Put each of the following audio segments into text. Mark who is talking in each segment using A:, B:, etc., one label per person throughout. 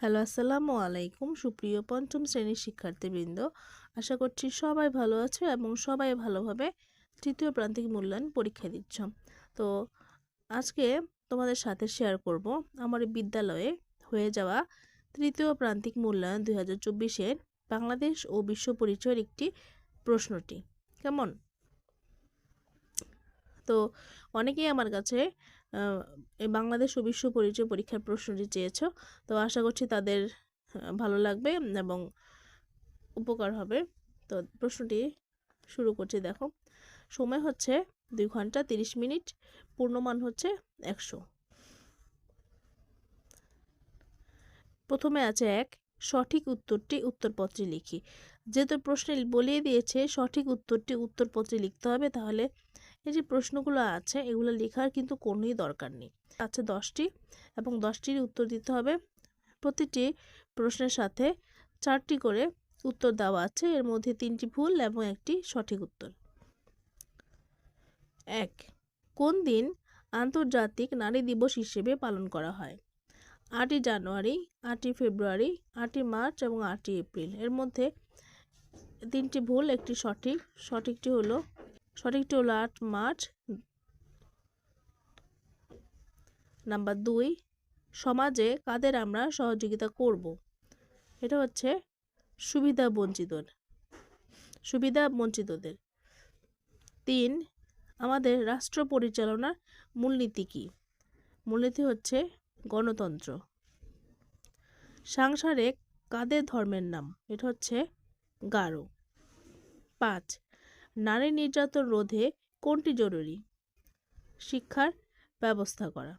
A: Hello, আসসালামু আলাইকুম। সুপ্রিয় পঞ্চম শ্রেণির শিক্ষার্থীবৃন্দ, আশা করছি সবাই ভালো আছে এবং সবাই ভালোভাবে তৃতীয় প্রান্তিক মূল্যায়ন পরীক্ষা দিচ্ছ। তো আজকে তোমাদের সাথে শেয়ার করব আমার বিদ্যালয়ে হয়ে যাওয়া তৃতীয় প্রান্তিক মূল্যায়ন দুই হাজার চব্বিশের বাংলাদেশ ও বিশ্ব পরিচয়ের একটি প্রশ্নটি। কেমন? তো অনেকেই আমার কাছে বাংলাদেশ ও বিশ্ব পরিচয় পরীক্ষার প্রশ্নটি চেয়েছ। তো আশা করছি তাদের ভালো লাগবে এবং উপকার হবে। তো প্রশ্নটি শুরু করছি, দেখো। সময় হচ্ছে দুই ঘণ্টা তিরিশ মিনিট, পূর্ণমান হচ্ছে একশো। প্রথমে আছে এক, সঠিক উত্তরটি উত্তরপত্রে লিখি। যেহেতু প্রশ্নে বলিয়ে দিয়েছে সঠিক উত্তরটি উত্তরপত্রে লিখতে হবে, তাহলে এই যে প্রশ্নগুলো আছে, এগুলো লেখার কিন্তু কোনোই দরকার নেই। আছে দশটি এবং দশটির উত্তর দিতে হবে। প্রতিটি প্রশ্নের সাথে চারটি করে উত্তর দেওয়া আছে। এর মধ্যে তিনটি ভুল এবং একটি সঠিক উত্তর। এক, কোন দিন আন্তর্জাতিক নারী দিবস হিসেবে পালন করা হয়? আটই জানুয়ারি, আটই ফেব্রুয়ারি, আটই মার্চ এবং আটই এপ্রিল। এর মধ্যে তিনটি ভুল, একটি সঠিক। সঠিকটি হলো সঠিকটি হলো আট মার্চ। নাম্বার দুই, সমাজে কাদের আমরা সহযোগিতা করব? এটা হচ্ছে সুবিধা বঞ্চিত সুবিধা বঞ্চিতদের। তিন, আমাদের রাষ্ট্র পরিচালনার মূলনীতি কী? মূলনীতি হচ্ছে গণতন্ত্র। সাংসারে কাদের ধর্মের নাম? এটা হচ্ছে গারো। পাঁচ নারী নির্যাতন রোধে কোনটি জরুরি? শিক্ষার ব্যবস্থা করা।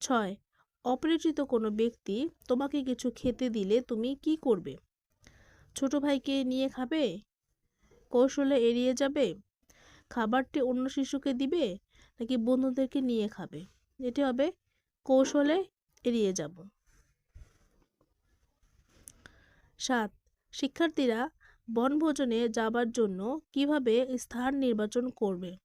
A: ছয়, অপরিচিত কোনো ব্যক্তি তোমাকে কিছু খেতে দিলে তুমি কি করবে? ছোট ভাইকে নিয়ে খাবে? কৌশলে এড়িয়ে যাবে? খাবারটি অন্য শিশুকে দিবে? নাকি বন্ধুদেরকে নিয়ে খাবে? এটি হবে কৌশলে এড়িয়ে যাব। সাত, শিক্ষার্থীরা বনভোজনে যাবার জন্য কীভাবে স্থান নির্বাচন করবে?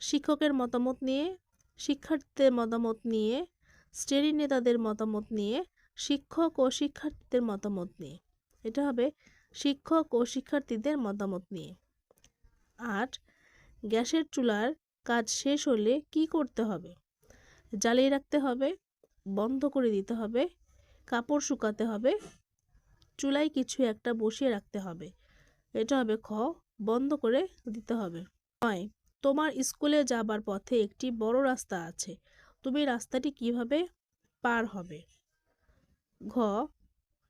A: শিক্ষকের মতামত নিয়ে, শিক্ষার্থীদের মতামত নিয়ে শ্রেণি নেতাদের মতামত নিয়ে, শিক্ষক ও শিক্ষার্থীদের মতামত নিয়ে। এটা হবে শিক্ষক ও শিক্ষার্থীদের মতামত নিয়ে। আট, গ্যাসের চুলার কাজ শেষ হলে কি করতে হবে? জ্বালিয়ে রাখতে হবে, বন্ধ করে দিতে হবে, কাপড় শুকাতে হবে চুলায় কিছু একটা বসিয়ে রাখতে হবে। এটা হবে খ, বন্ধ করে দিতে হবে। নয়, তোমার স্কুলে যাবার পথে একটি বড় রাস্তা আছে। তুমি রাস্তাটি কীভাবে পার হবে? ঘ,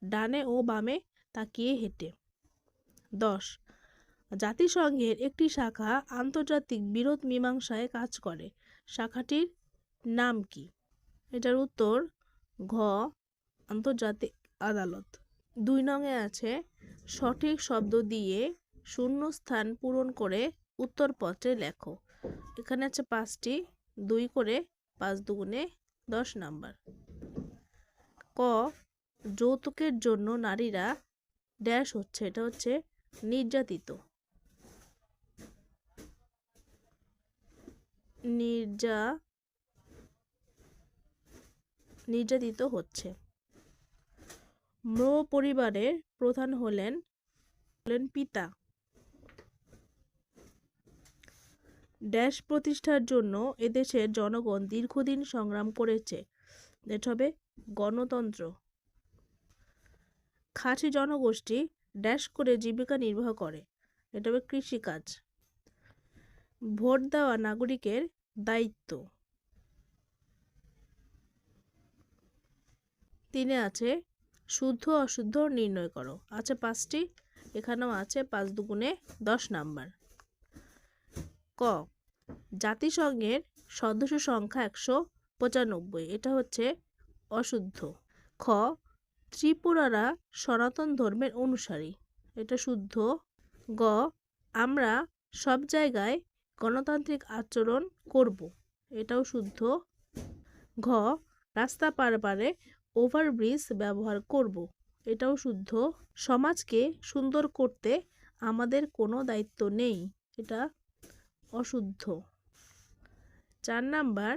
A: ডানে ও বামে তাকিয়ে হেঁটে। দশ, জাতিসংঘের একটি শাখা আন্তর্জাতিক বিরোধ মীমাংসায় কাজ করে। শাখাটির নাম কি? এটার উত্তর, ঘ, আন্তর্জাতিক আদালত। দুই নঙে আছে, সঠিক শব্দ দিয়ে শূন্য স্থান পূরণ করে উত্তরপত্রে লেখো। এখানে আছে পাঁচটি, দুই করে পাঁচ দুগুণে দশ নাম্বার। ক, যৌতুকের জন্য নারীরা ড্যাশ হচ্ছে, এটা হচ্ছে নির্যাতিত। নির্যা, নির্যাতিত হচ্ছে। ম্রো পরিবারের প্রধান হলেন হলেন পিতা। ড্যাশ প্রতিষ্ঠার জন্য এদেশের জনগণ দীর্ঘদিন সংগ্রাম করেছে। এটা হবে গণতন্ত্র। খাসি জনগোষ্ঠী ড্যাশ করে জীবিকা নির্বাহ করে। এটা হবে কৃষিকাজ। ভোট দেওয়া নাগরিকের দায়িত্ব। তিনে আছে শুদ্ধ অশুদ্ধ নির্ণয় করো। আছে পাঁচটি, এখানেও আছে পাঁচ দুগুণে দশ নাম্বার। ক, জাতিসংঘের সদস্য সংখ্যা একশো পঁচানব্বই, এটা হচ্ছে অশুদ্ধ। খ, ত্রিপুরারা সনাতন ধর্মের অনুসারী, এটা শুদ্ধ। গ, আমরা সব জায়গায় গণতান্ত্রিক আচরণ করব, এটাও শুদ্ধ। ঘ, রাস্তা পার পারে ওভারব্রিজ ব্যবহার করব। এটাও শুদ্ধ। সমাজকে সুন্দর করতে আমাদের কোনো দায়িত্ব নেই। এটা অশুদ্ধ। চার নাম্বার,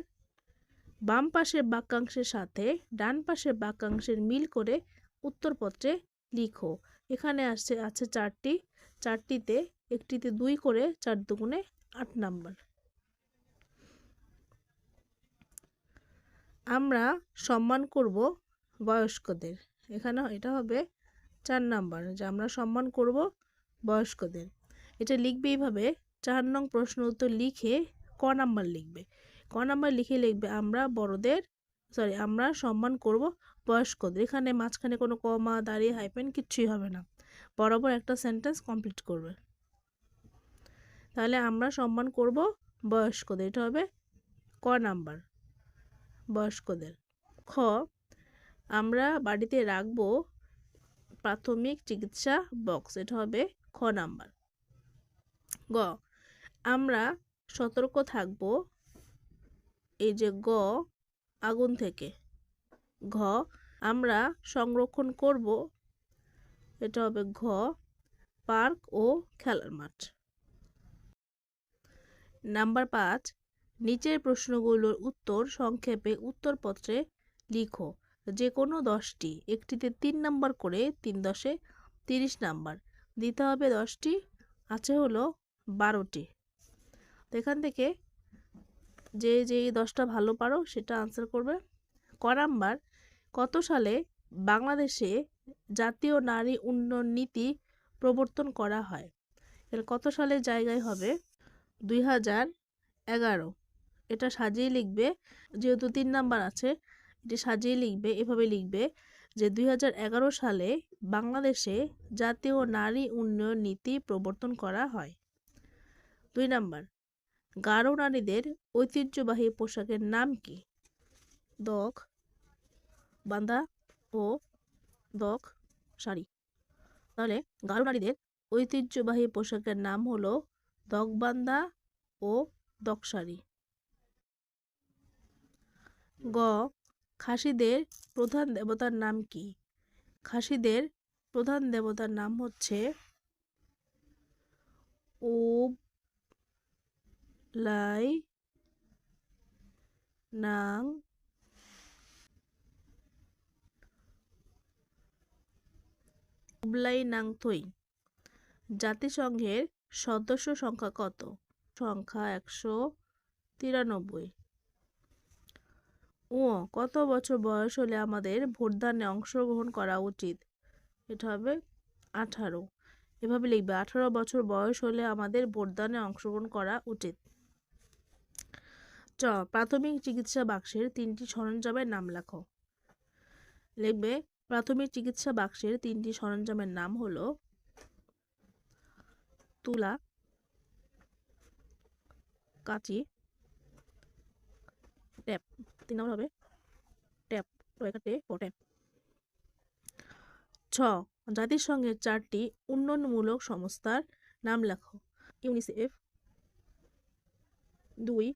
A: বাম পাশের বাক্যাংশের সাথে ডান পাশের বাক্যাংশের মিল করে উত্তরপত্রে লিখো। এখানে আসছে, আছে চারটি। চারটিতে, একটিতে দুই করে চার দুগুণে আট নাম্বার। আমরা সম্মান করব বয়স্কদের। এখানে এটা হবে চার নাম্বার, যে আমরা সম্মান করব বয়স্কদের। এটা লিখবে এইভাবে, চার নং প্রশ্ন উত্তর লিখে ক নাম্বার লিখবে। ক নাম্বার লিখে লিখবে, আমরা বড়দের সরি আমরা সম্মান করব বয়স্কদের। এখানে মাঝখানে কোনো কমা, দাঁড়িয়ে হাইপেন কিচ্ছুই হবে না। বরাবর একটা সেন্টেন্স কমপ্লিট করবে। তাহলে আমরা সম্মান করব বয়স্কদের। এটা হবে ক নাম্বার, বয়স্কদের। খ আমরা বাড়িতে রাখব প্রাথমিক চিকিৎসা বক্স, এটা হবে খ নাম্বার। গ, আমরা সতর্ক থাকব এই যে গ, আগুন থেকে। ঘ, আমরা সংরক্ষণ করব, এটা হবে ঘ, পার্ক ও খেলার মাঠ। নাম্বার পাঁচ, নিচের প্রশ্নগুলোর উত্তর সংক্ষেপে উত্তরপত্রে লিখো। যে কোনো দশটি, একটিতে তিন নাম্বার করে তিন দশে তিরিশ নাম্বার, দিতে হবে দশটি, আছে হলো বারোটি। তো এখান থেকে যে যে দশটা ভালো পারো সেটা আনসার করবে। ক নাম্বার, কত সালে বাংলাদেশে জাতীয় নারী উন্নয়ন নীতি প্রবর্তন করা হয়? এর কত সালের জায়গায় হবে? দুই হাজার এগারো। এটা সাজিয়ে লিখবে, যেহেতু তিন নাম্বার আছে এটি সাজিয়ে লিখবে, এভাবে লিখবে যে দুই হাজার এগারো সালে বাংলাদেশে জাতীয় নারী উন্নয়ন নীতি প্রবর্তন করা হয়। দুই নাম্বার গারো নারীদের ঐতিহ্যবাহী পোশাকের নাম কি? দক, বান্দা ও দক শাড়ি তাহলে গারো নারীদের ঐতিহ্যবাহী পোশাকের নাম হলো দকবান্দা ও দকশাড়ি গ খাসিদের প্রধান দেবতার নাম কি? খাসিদের প্রধান দেবতার নাম হচ্ছে উব লাই নাং উবলাই নাংথই জাতিসংঘের সদস্য সংখ্যা কত? সংখ্যা একশো তিরানব্বই। ও, কত বছর বয়স হলে আমাদের ভোটদানে অংশগ্রহণ করা উচিত? এটা হবে আঠারো। এভাবে লিখবে, আঠারো বছর বয়স হলে আমাদের ভোটদানে অংশগ্রহণ করা উচিত। চ, প্রাথমিক চিকিৎসা বাক্সের তিনটি সরঞ্জামের নাম লেখো। লিখবে, প্রাথমিক চিকিৎসা বাক্সের তিনটি সরঞ্জামের নাম হলো তুলা, কাঁচি ট্যাপ, তিন নম্বর হবে ট্যাপ টয়কাটে ও, ট্যাপ। ছ জাতিসংঘের চারটি উন্নয়নমূলক সংস্থার নাম লেখো। ইউনিসেফ। দুই,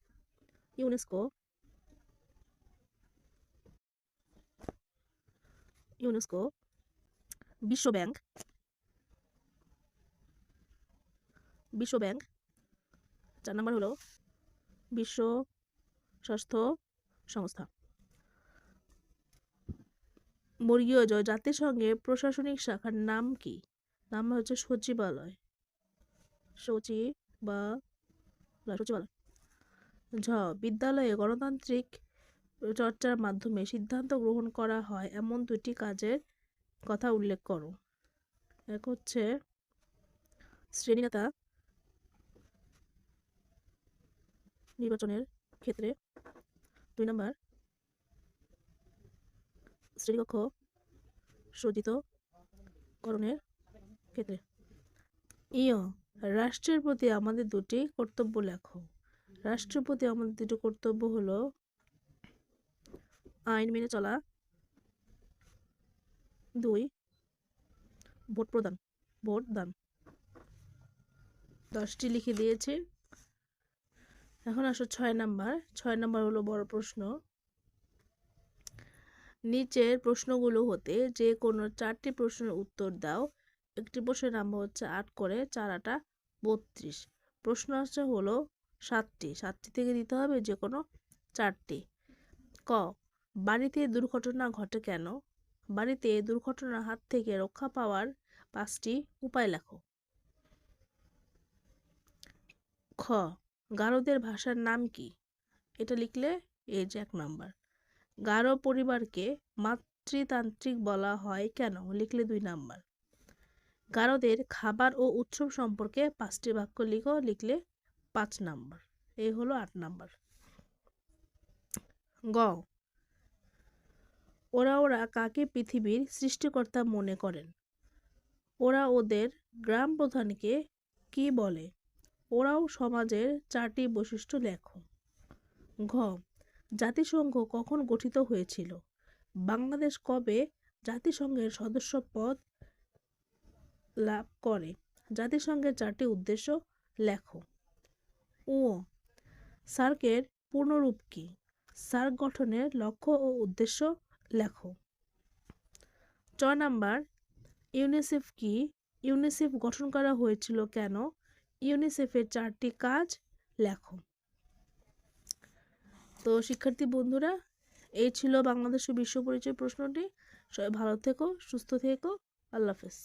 A: ইউনেস্কো। ইউনেস্কো। বিশ্ব ব্যাংক। বিশ্ব ব্যাংক। চার নম্বর হলো বিশ্ব স্বাস্থ্য সংস্থা। বর্গীয় জ জাতিসংঘের প্রশাসনিক শাখার নাম কি? নাম হচ্ছে সচিবালয়। সচিব বা সচিবালয়। ঝ, বিদ্যালয়ে গণতান্ত্রিক চর্চার মাধ্যমে সিদ্ধান্ত গ্রহণ করা হয় এমন দুটি কাজের কথা উল্লেখ করো। এক হচ্ছে শ্রেণীনেতা নির্বাচনের ক্ষেত্রে দুই নম্বর। শ্রেণীকক্ষ সজ্জিতকরণের ক্ষেত্রে। ইয়, রাষ্ট্রের প্রতি আমাদের দুটি কর্তব্য লেখো। রাষ্ট্রের প্রতি আমাদের দুটি কর্তব্য হলো আইন মেনে চলা। দুই, ভোট প্রদান। ভোট দান। দশটি লিখে দিয়েছি। এখন আসো ছয় নাম্বার। ছয় নাম্বার হলো বড় প্রশ্ন। নিচের প্রশ্নগুলো হতে যে কোনো চারটি প্রশ্নের উত্তর দাও। একটি প্রশ্নের নাম্বার হচ্ছে আট করে, চার আটা বত্রিশ। প্রশ্ন হচ্ছে হলো সাতটি। সাতটি থেকে দিতে হবে যে কোনো চারটি। ক, বাড়িতে দুর্ঘটনা ঘটে কেন? বাড়িতে দুর্ঘটনার হাত থেকে রক্ষা পাওয়ার পাঁচটি উপায় লেখো। খ গারোদের ভাষার নাম কি? এটা লিখলে এই যে এক নাম্বার। গারো পরিবারকে মাতৃতান্ত্রিক বলা হয় কেন? লিখলে দুই নাম্বার। গারোদের খাবার ও উৎসব সম্পর্কে পাঁচটি বাক্য লিখো, লিখলে পাঁচ নাম্বার। এই হলো আট নাম্বার। গ। ওরা ওরা কাকে পৃথিবীর সৃষ্টিকর্তা মনে করেন? ওরা ওদের গ্রাম প্রধানকে কি বলে? ওরাও সমাজের চারটি বৈশিষ্ট্য লেখো। ঘ, জাতিসংঘ কখন গঠিত হয়েছিল? বাংলাদেশ কবে জাতিসংঘের সদস্য পদ লাভ করে? জাতিসংঘের চারটি উদ্দেশ্য লেখো। ও সার্কের পূর্ণরূপ কী? সার্ক গঠনের লক্ষ্য ও উদ্দেশ্য লেখো। চ নাম্বার, ইউনিসেফ কি? ইউনিসেফ গঠন করা হয়েছিল কেন? ইউনিসেফের চারটি কাজ লেখো। তো শিক্ষার্থী বন্ধুরা, এই ছিল বাংলাদেশ বিশ্ব পরিচয় প্রশ্নটি। সবাই ভালো থেকো, সুস্থ থেকো। আল্লাহ হাফেজ।